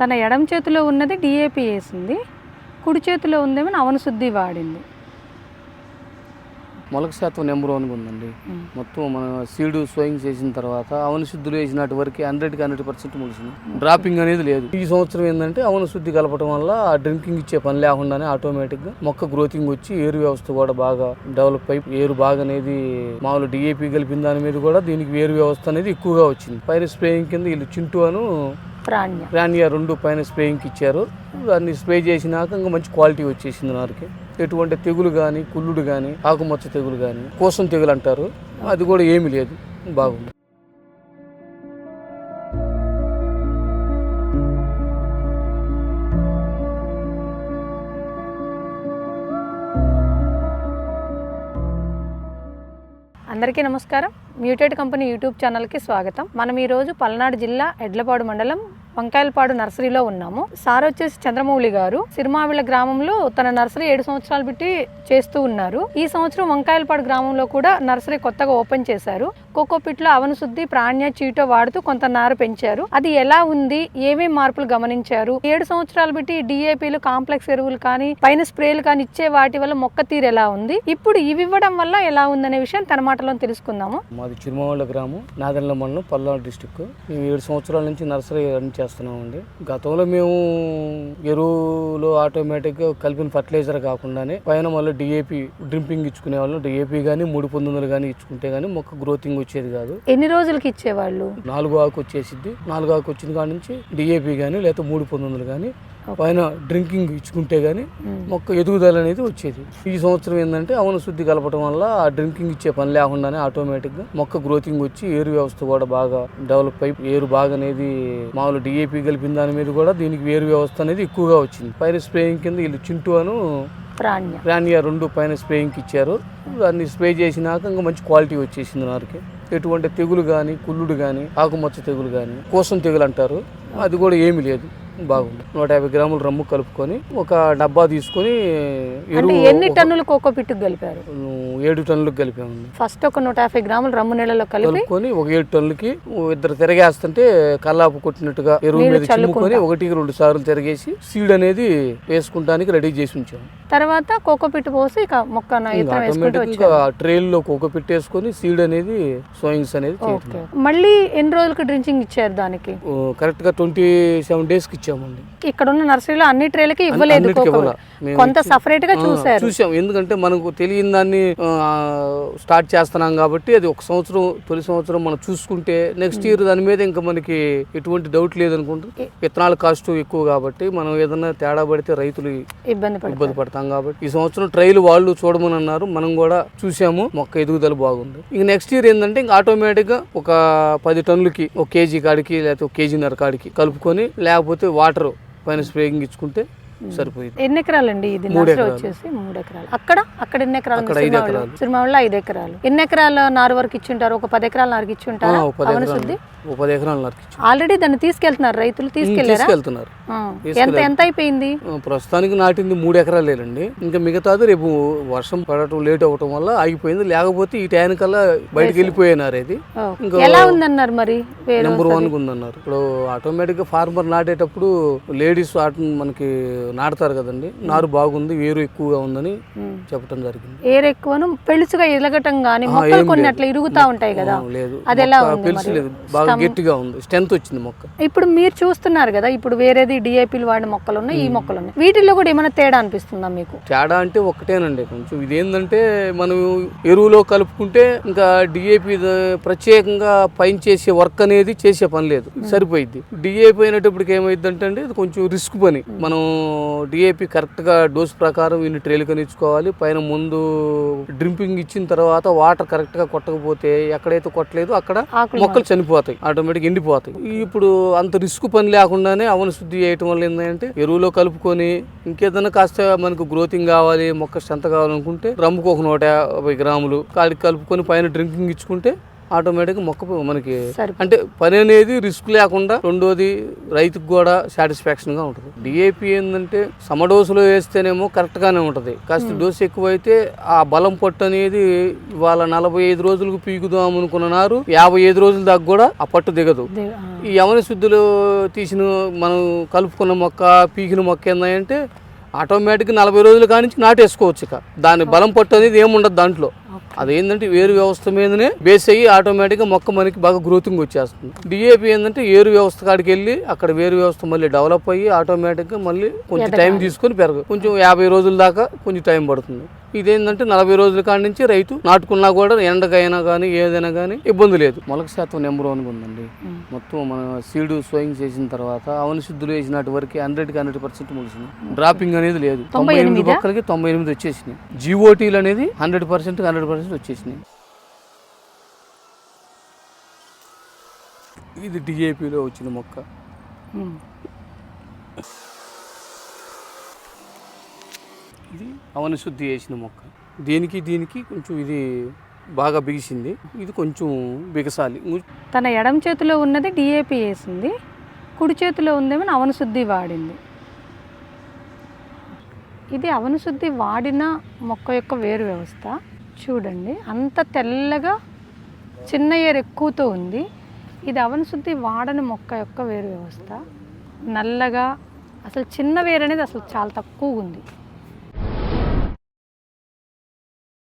తన ఎడమ చేతిలో ఉన్నది డిఏపి వేసింది కుడి చేతిలో ఉందేమో అవన శుద్ధి వాడింది. మొలక శాతం నెంబర్ వన్ ఉందండి. మొత్తం మన సీడ్ సోయింగ్ చేసిన తర్వాత అవన శుద్ధులు వేసినట్టు వరకు హండ్రెడ్కి హండ్రెడ్ పర్సెంట్ ముగిసింది. డ్రాపింగ్ అనేది లేదు. ఈ సంవత్సరం ఏంటంటే అవన శుద్ధి కలపడం వల్ల ఆ డ్రింకింగ్ ఇచ్చే పని లేకుండానే ఆటోమేటిక్గా మొక్క గ్రోతింగ్ వచ్చి ఏరు వ్యవస్థ కూడా బాగా డెవలప్ అయి ఏరు బాగా అనేది మామూలు డిఏపి కలిపిన దాని మీద కూడా దీనికి వేరు వ్యవస్థ అనేది ఎక్కువగా వచ్చింది. పైన స్ప్రేయింగ్ కింద వీళ్ళు చింటూ అను ప్రాణ్య. రానియా రెండు పైన స్ప్రేయింగ్కి ఇచ్చారు. దాన్ని స్ప్రే చేసినాక ఇంకా మంచి క్వాలిటీ వచ్చేసింది నారుకి ఎటువంటి తెగులు కానీ కుళ్ళుడు కానీ ఆకుమచ్చ తెగులు కానీ కోసం తెగులు అంటారు. అది కూడా ఏమీ లేదు. బాగుంది. అందరికీ నమస్కారం. మ్యూటెడ్ కంపెనీ యూట్యూబ్ ఛానల్కి స్వాగతం. మనం ఈరోజు పల్నాడు జిల్లా ఎడ్లపాడు మండలం వంకాయలపాడు నర్సరీలో ఉన్నాము. సార్ వచ్చేసి చంద్రమౌళి గారు. సిరిమావిళ్ళ గ్రామంలో తన నర్సరీ ఏడు సంవత్సరాలు పెట్టి చేస్తూ ఉన్నారు. ఈ సంవత్సరం వంకాయలపాడు గ్రామంలో కూడా నర్సరీ కొత్తగా ఓపెన్ చేశారు. కోకోపిట్లో అవను శుద్ధి ప్రాణ్య చీటో వాడుతూ కొంత నారు పెంచారు. అది ఎలా ఉంది? ఏమేమి మార్పులు గమనించారు? ఏడు సంవత్సరాలు పెట్టి డిఏపీలు కాంప్లెక్స్ ఎరువులు కానీ పైన స్ప్రేలు కానీ ఇచ్చే వాటి వల్ల మొక్క తీరు ఎలా ఉంది? ఇప్పుడు ఇవి ఇవ్వడం వల్ల ఎలా ఉందనే విషయం తన మాటలో తెలుసుకుందాము. మాది చిరుమవాళ్ళ గ్రామం నాదెండ్ల మండలం పల్నాడు డిస్టిక్. మేము ఏడు సంవత్సరాల నుంచి నర్సరీ రన్ చేస్తున్నామండి. గతంలో మేము ఎరువులు ఆటోమేటిక్ కలిపిన ఫర్టిలైజర్ కాకుండానే పైన మళ్ళీ డిఏపి డ్రింపింగ్ ఇచ్చుకునే వాళ్ళు. డిఏపి కానీ మూడు పంతొమ్మిది కానీ ఇచ్చుకుంటే కానీ మొక్క గ్రోతింగ్ వచ్చేది కాదు. ఎన్ని రోజులకి ఇచ్చేవాళ్ళు? నాలుగు ఆకు వచ్చేసిద్ది. నాలుగు ఆకు వచ్చిన కాడ నుంచి డిఏపి కానీ లేకపోతే మూడు పంతొమ్మిది కానీ పైన డ్రింకింగ్ ఇచ్చుకుంటే కానీ. మొక్క ఎదుగుదల అనేది వచ్చేది. ఈ సంవత్సరం ఏంటంటే అవన శుద్ధి కలపడం వల్ల ఆ డ్రింకింగ్ ఇచ్చే పని లేకుండానే ఆటోమేటిక్గా మొక్క గ్రోతింగ్ వచ్చి ఏరు వ్యవస్థ కూడా బాగా డెవలప్ అయి ఏరు బాగా అనేది మామూలు డిఏపి కలిపిన దాని మీద కూడా దీనికి వేరు వ్యవస్థ అనేది ఎక్కువగా వచ్చింది. పైన స్ప్రేయింగ్ కింద వీళ్ళు చింటూ అను ప్రాణ్య. రెండు పైన స్ప్రేయింగ్కి ఇచ్చారు. దాన్ని స్ప్రే చేసినాక ఇంకా మంచి క్వాలిటీ వచ్చేసింది నారుకి. ఎటువంటి తెగులు కానీ కుళ్ళుడు కానీ ఆకుమచ్చ తెగులు కానీ కోసం తెగులు అంటారు. అది కూడా ఏమీ లేదు. బాగుంది. నూట యాభై గ్రాముల రమ్ము కలుపుకొని ఒక డబ్బా తీసుకొని ఎన్ని టన్నులు కోకో పిట్టుకు కలిపారు? ఏడు టన్నులకు కలిపామండి. ఫస్ట్ ఒక నూట యాభై గ్రాములు రమ్ము నీళ్ళలో కలిపి కలుపుకొని ఒక ఏడు టన్నులకి ఇద్దరు తిరగేస్తుంటే కల్లాపు కొట్టినట్టుగా ఎరువు మీద చల్లుకుంటా. ఒకటికి రెండు సార్లు తిరగేసి సీడ్ అనేది వేసుకుంటానికి రెడీ చేసి ఉంచాము తర్వాత కోకో పిట్టు పోసి ఇక మొక్క ఇతరం వేసుకుంటూ ట్రైల్లో కుక్క పెట్టేసుకొని సీడ్ అనేది సోయింగ్స్ అనేది మళ్ళీ ఎన్ని రోజులకి డ్రించింగ్ ఇచ్చారు దానికి? కరెక్ట్గా ట్వంటీ సెవెన్ డేస్కి ఇచ్చామండి. ఇక్కడ ఉన్న నర్సరీలో అన్ని ట్రేలకి ఇవ్వలేదు కొంత సపరేట్గా చూసారు చూసాం. ఎందుకంటే మనకు తెలియని దాన్ని స్టార్ట్ చేస్తున్నాం కాబట్టి అది ఒక సంవత్సరం తొలి సంవత్సరం మనం చూసుకుంటే నెక్స్ట్ ఇయర్ దాని మీద ఇంకా మనకి ఎటువంటి డౌట్ లేదనుకుంటే. విత్తనాల కాస్ట్ ఎక్కువ కాబట్టి మనం ఏదైనా తేడా పడితే రైతులు ఇబ్బంది ఇబ్బంది పడతాం. కాబట్టి ఈ సంవత్సరం ట్రైల్ వాళ్ళు చూడమని అన్నారు. మనం కూడా చూసాము. మొక్క ఎదుగుదల బాగుంది. ఇంక నెక్స్ట్ ఇయర్ ఏంటంటే ఇంకా ఆటోమేటిక్గా ఒక పది టన్నులకి ఒక కేజీ కాడికి లేకపోతే ఒక కేజీన్నర కాడికి కలుపుకొని లేకపోతే వాటర్ పైన స్ప్రేయింగ్ ఇచ్చుకుంటే సరిపోయింది ఎన్ని ఎకరాలండి? ఇది మూడు నర్సరీ ఎకరాలు. వచ్చేసి మూడు ఎకరాలు. అక్కడ? అక్కడ ఎన్ని ఎకరాలు అక్కడ ఐదు ఎకరాలు. సిరిమావిలో ఐదు ఎకరాలు. ఎన్ని ఎకరాల నారు వరకు ఇచ్చుంటారు ఒక పది ఎకరాల నారుకి ఇచ్చుంటారా అవన శుద్ధి పది ఎకరాలు ఆల్రెడీ దాన్ని తీసుకెళ్తున్నారు రైతులు తీసుకెళ్తున్నారు. ఎంత. ఎంత అయిపోయింది? ప్రస్తుతానికి నాటింది మూడు ఎకరాలేనండి. ఇంకా మిగతాది రేపు వర్షం పడటం లేట్ అవ్వటం వల్ల ఆగిపోయింది. లేకపోతే ఈ టైం కల్లా బయటకు వెళ్ళిపోయినారు ఇది. ఓ. ఇంకా ఎలా ఉందన్నారు మరి నెంబర్ వన్ ఉందన్నారు. ఇప్పుడు ఆటోమేటిక్గా ఫార్మర్ నాటేటప్పుడు లేడీస్ మనకి నాటుతారు కదండి. నారు బాగుంది వేరు ఎక్కువగా ఉందని ఉమ్. చెప్పడం జరిగింది. ఏర్ ఎక్కువను పెళుసుగా ఎలగటం గానీ మొక్కలు కొన్ని. అట్లా ఇరుగుతా ఉంటాయి కదా. లేదు. అది ఎలా మరి? లేదు. బాగా గట్టిగా ఉంది. స్ట్రెంత్ వచ్చింది మొక్క. ఇప్పుడు మీరు చూస్తున్నారు కదా ఇప్పుడు వేరేది డిఐపీలు వాడిన మొక్కలు ఉన్నాయి ఈ మొక్కలు ఉన్నాయి వీటిల్లో కూడా ఏమైనా తేడా అనిపిస్తుందా మీకు? తేడా అంటే ఒకటేనండి కొంచెం. ఇదేంటంటే మనం ఎరువులో కలుపుకుంటే ఇంకా డిఏపి ప్రత్యేకంగా పైన చేసే వర్క్ అనేది చేసే పని లేదు. సరిపోయింది డిఏపి అయినప్పటికి ఏమైంది అంటే ఇది కొంచెం రిస్క్ పని. మనం డిఏపి కరెక్ట్గా డోస్ ప్రకారం ఇన్ని ట్రేలు కనిచ్చుకోవాలి. పైన ముందు డ్రింపింగ్ ఇచ్చిన తర్వాత వాటర్ కరెక్ట్గా కొట్టకపోతే ఎక్కడైతే కొట్టలేదు అక్కడ మొక్కలు చనిపోతాయి. ఆటోమేటిక్ ఎండిపోతాయి ఇప్పుడు అంత రిస్క్ పని లేకుండానే అవన శుద్ధి చేయటం వల్ల ఏంటంటే ఎరువులో కలుపుకొని ఇంకేదైనా కాస్త మనకు గ్రోతింగ్ కావాలి మొక్క స్ట్రెంత్ కావాలనుకుంటే రమ్ముకు ఒక నూట యాభై గ్రాములు కాడికి కలుపుకొని పైన డ్రింకింగ్ ఇచ్చుకుంటే ఆటోమేటిక్గా మొక్క మనకి అంటే పని అనేది రిస్క్ లేకుండా రెండోది రైతుకు కూడా సాటిస్ఫాక్షన్గా ఉంటుంది. డిఏపి ఏంటంటే సమ డోసులో వేస్తేనేమో కరెక్ట్ గానే ఉంటది. కాస్త డోసు ఎక్కువైతే ఆ బలం పట్టు అనేది ఇవాళ నలభై ఐదు రోజులకు పీకుదాం అనుకున్న నారు యాభై ఐదు రోజుల దాకా కూడా ఆ పట్టు దిగదు. ఈ యవన శుద్ధులు తీసిన మనం కలుపుకున్న మొక్క పీకిన మొక్క ఏంటంటే ఆటోమేటిక్ నలభై రోజుల కానించి నాటేసుకోవచ్చు ఇక. దాని బలం పట్టు అనేది ఏముండదు దాంట్లో. ఓకే. అదేంటంటే వేరు వ్యవస్థ మీదనే బేస్ అయ్యి ఆటోమేటిక్గా మొక్క మనకి బాగా గ్రోతింగ్ వచ్చేస్తుంది. డిఏపి ఏంటంటే ఏరు వ్యవస్థ కాడికి వెళ్ళి అక్కడ వేరు వ్యవస్థ మళ్ళీ డెవలప్ అయ్యి ఆటోమేటిక్గా మళ్ళీ కొంచెం టైం తీసుకొని పెరగదు కొంచెం యాభై రోజుల దాకా కొంచెం టైం పడుతుంది. ఇదేంటంటే నలభై రోజుల కాడి నుంచి రైతు నాటుకున్నా కూడా ఎండకైనా కానీ ఏదైనా కానీ ఇబ్బంది లేదు. మొలక శాతం నెంబర్ వన్ ఉందండి. మొత్తం మన సీడ్ సోయింగ్ చేసిన తర్వాత అవని శుద్ధులు వేసినట్టు వరకు హండ్రెడ్కి హండ్రెడ్ పర్సెంట్ ముగిసింది డ్రాపింగ్ అనేది లేదు. తొంభై ఎనిమిది? మొక్కలకి తొంభై ఎనిమిది వచ్చేసినాయి. జీఓటీలు అనేది హండ్రెడ్ పర్సెంట్ హండ్రెడ్ పర్సెంట్ వచ్చేసినాయి. ఇది డిఏపిలో వచ్చిన మొక్క. ఇది అవని శుద్ధి చేసిన మొక్క. దీనికి దీనికి కొంచెం ఇది బాగా బిగిసింది. ఇది కొంచెం బిగసాలి. తన ఎడమ చేతిలో ఉన్నది డిఏపి వేసింది. కుడి చేతిలో ఉందేమో అవనశుద్ధి వాడింది. ఇది అవనశుద్ధి వాడిన మొక్క యొక్క వేరు వ్యవస్థ. చూడండి. అంత తెల్లగా చిన్న ఏరు ఎక్కువతో ఉంది. ఇది అవనశుద్ధి వాడని మొక్క యొక్క వేరు వ్యవస్థ. నల్లగా అసలు చిన్న వేరు అనేది అసలు చాలా తక్కువ ఉంది.